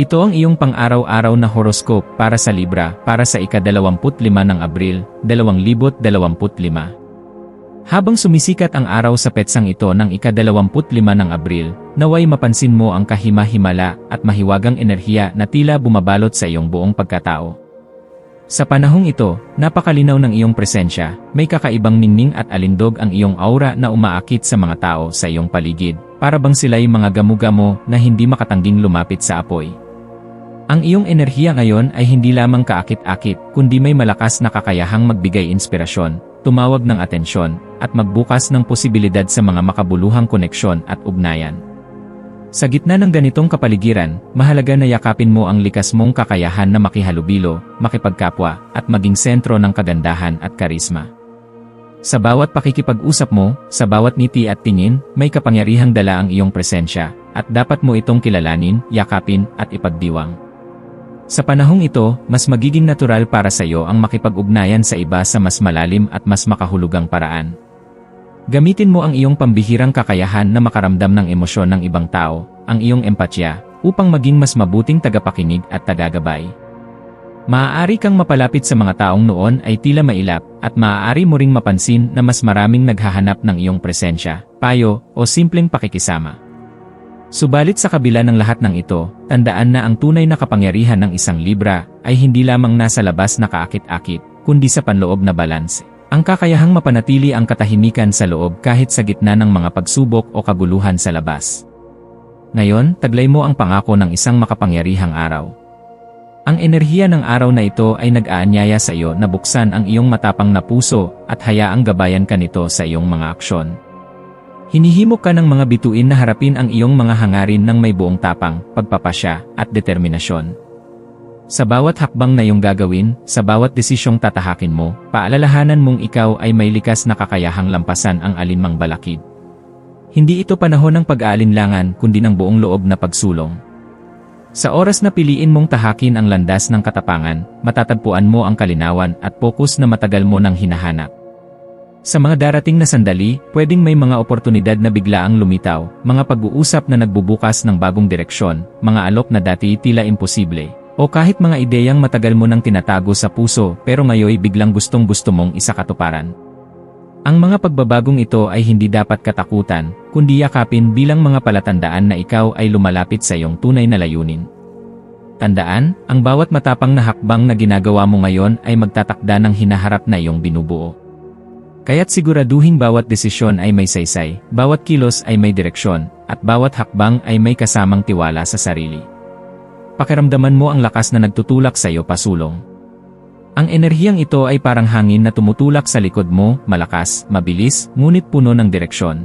Ito ang iyong pang-araw-araw na horoscope para sa Libra para sa ika-25 ng Abril, 2025. Habang sumisikat ang araw sa petsang ito ng ika-25 ng Abril, naway mapansin mo ang kahima-himala at mahiwagang enerhiya na tila bumabalot sa iyong buong pagkatao. Sa panahong ito, napakalinaw ng iyong presensya, may kakaibang ningning at alindog ang iyong aura na umaakit sa mga tao sa iyong paligid, para bang sila'y mga gamugamo na hindi makatangging lumapit sa apoy. Ang iyong enerhiya ngayon ay hindi lamang kaakit-akit, kundi may malakas na kakayahang magbigay inspirasyon, tumawag ng atensyon, at magbukas ng posibilidad sa mga makabuluhang koneksyon at ugnayan. Sa gitna ng ganitong kapaligiran, mahalaga na yakapin mo ang likas mong kakayahan na makihalubilo, makipagkapwa, at maging sentro ng kagandahan at karisma. Sa bawat pakikipag-usap mo, sa bawat ngiti at tingin, may kapangyarihang dala ang iyong presensya, at dapat mo itong kilalanin, yakapin, at ipagdiwang. Sa panahong ito, mas magiging natural para sa iyo ang makipag-ugnayan sa iba sa mas malalim at mas makahulugang paraan. Gamitin mo ang iyong pambihirang kakayahan na makaramdam ng emosyon ng ibang tao, ang iyong empatya, upang maging mas mabuting tagapakinig at tagagabay. Maaari kang mapalapit sa mga taong noon ay tila mailap, at maaari mo ring mapansin na mas maraming naghahanap ng iyong presensya, payo, o simpleng pakikisama. Subalit sa kabila ng lahat ng ito, tandaan na ang tunay na kapangyarihan ng isang libra ay hindi lamang nasa labas na kaakit-akit, kundi sa panloob na balanse. Ang kakayahang mapanatili ang katahimikan sa loob kahit sa gitna ng mga pagsubok o kaguluhan sa labas. Ngayon, taglay mo ang pangako ng isang makapangyarihang araw. Ang enerhiya ng araw na ito ay nag-aanyaya sa iyo na buksan ang iyong matapang na puso at hayaang gabayan ka nito sa iyong mga aksyon. Hinihimok ka ng mga bituin na harapin ang iyong mga hangarin ng may buong tapang, pagpapasya, at determinasyon. Sa bawat hakbang na iyong gagawin, sa bawat desisyong tatahakin mo, paalalahanan mong ikaw ay may likas na kakayahang lampasan ang alinmang balakid. Hindi ito panahon ng pag-aalinlangan kundi ng buong loob na pagsulong. Sa oras na piliin mong tahakin ang landas ng katapangan, matatagpuan mo ang kalinawan at pokus na matagal mo nang hinahanap. Sa mga darating na sandali, pwedeng may mga oportunidad na biglaang lumitaw, mga pag-uusap na nagbubukas ng bagong direksyon, mga alok na dati tila imposible, o kahit mga ideyang matagal mo nang tinatago sa puso pero ngayoy biglang gustong gusto mong isakatuparan. Ang mga pagbabagong ito ay hindi dapat katakutan, kundi yakapin bilang mga palatandaan na ikaw ay lumalapit sa iyong tunay na layunin. Tandaan, ang bawat matapang na hakbang na ginagawa mo ngayon ay magtatakda ng hinaharap na iyong binubuo. Kaya't siguraduhin bawat desisyon ay may saysay, bawat kilos ay may direksyon, at bawat hakbang ay may kasamang tiwala sa sarili. Pakiramdaman mo ang lakas na nagtutulak sa iyo pasulong. Ang enerhiyang ito ay parang hangin na tumutulak sa likod mo, malakas, mabilis, ngunit puno ng direksyon.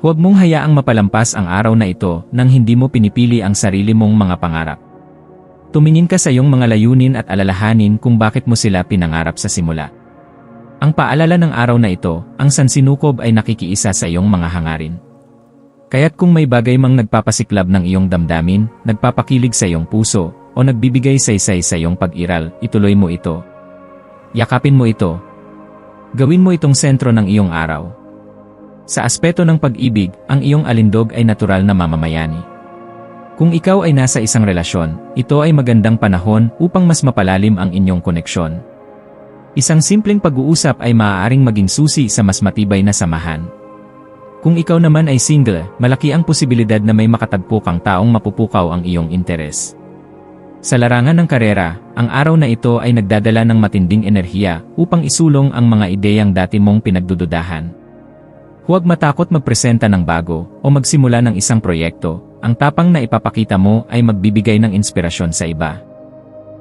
Huwag mong hayaang mapalampas ang araw na ito nang hindi mo pinipili ang sarili mong mga pangarap. Tumingin ka sa iyong mga layunin at alalahanin kung bakit mo sila pinangarap sa simula. Ang paalala ng araw na ito, ang sansinukob ay nakikiisa sa iyong mga hangarin. Kaya't kung may bagay mang nagpapasiklab ng iyong damdamin, nagpapakilig sa iyong puso, o nagbibigay saysay sa iyong pag-iral, ituloy mo ito. Yakapin mo ito. Gawin mo itong sentro ng iyong araw. Sa aspeto ng pag-ibig, ang iyong alindog ay natural na mamamayani. Kung ikaw ay nasa isang relasyon, ito ay magandang panahon upang mas mapalalim ang inyong koneksyon. Isang simpleng pag-uusap ay maaaring maging susi sa mas matibay na samahan. Kung ikaw naman ay single, malaki ang posibilidad na may makatagpo kang taong mapupukaw ang iyong interes. Sa larangan ng karera, ang araw na ito ay nagdadala ng matinding enerhiya upang isulong ang mga ideyang dati mong pinagdududahan. Huwag matakot magpresenta ng bago o magsimula ng isang proyekto, ang tapang na ipapakita mo ay magbibigay ng inspirasyon sa iba.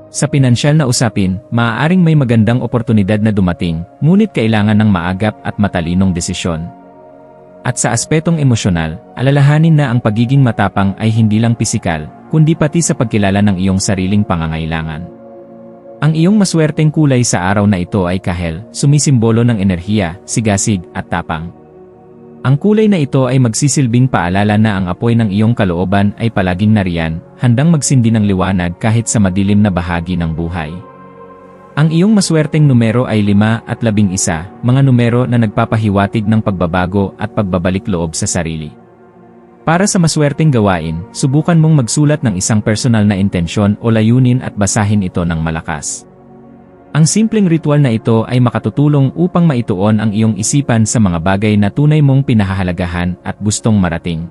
Sa pinansyal na usapin, maaaring may magandang oportunidad na dumating, ngunit kailangan ng maagap at matalinong desisyon. At sa aspetong emosyonal, alalahanin na ang pagiging matapang ay hindi lang pisikal, kundi pati sa pagkilala ng iyong sariling pangangailangan. Ang iyong maswerteng kulay sa araw na ito ay kahel, sumisimbolo ng enerhiya, sigasig, at tapang. Ang kulay na ito ay magsisilbing paalala na ang apoy ng iyong kalooban ay palaging nariyan, handang magsindi ng liwanag kahit sa madilim na bahagi ng buhay. Ang iyong maswerteng numero ay 5 at 11, mga numero na nagpapahiwatig ng pagbabago at pagbabalik loob sa sarili. Para sa maswerteng gawain, subukan mong magsulat ng isang personal na intensyon o layunin at basahin ito ng malakas. Ang simpleng ritual na ito ay makatutulong upang maituon ang iyong isipan sa mga bagay na tunay mong pinahahalagahan at gustong marating.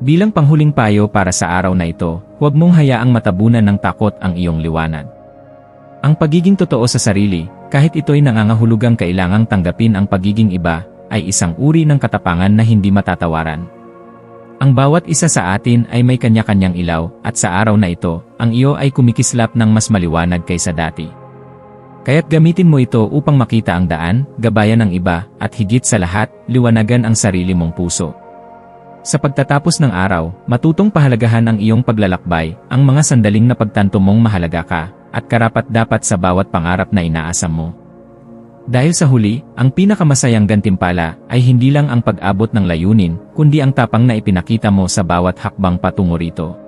Bilang panghuling payo para sa araw na ito, huwag mong hayaang matabunan ng takot ang iyong liwanag. Ang pagiging totoo sa sarili, kahit ito'y nangangahulugang kailangang tanggapin ang pagiging iba, ay isang uri ng katapangan na hindi matatawaran. Ang bawat isa sa atin ay may kanya-kanyang ilaw, at sa araw na ito, ang iyo ay kumikislap ng mas maliwanag kaysa dati. Kaya't gamitin mo ito upang makita ang daan, gabayan ng iba, at higit sa lahat, liwanagan ang sarili mong puso. Sa pagtatapos ng araw, matutong pahalagahan ang iyong paglalakbay, ang mga sandaling na pagtanto mong mahalaga ka, at karapat-dapat sa bawat pangarap na inaasam mo. Dahil sa huli, ang pinakamasayang gantimpala ay hindi lang ang pag-abot ng layunin, kundi ang tapang na ipinakita mo sa bawat hakbang patungo rito.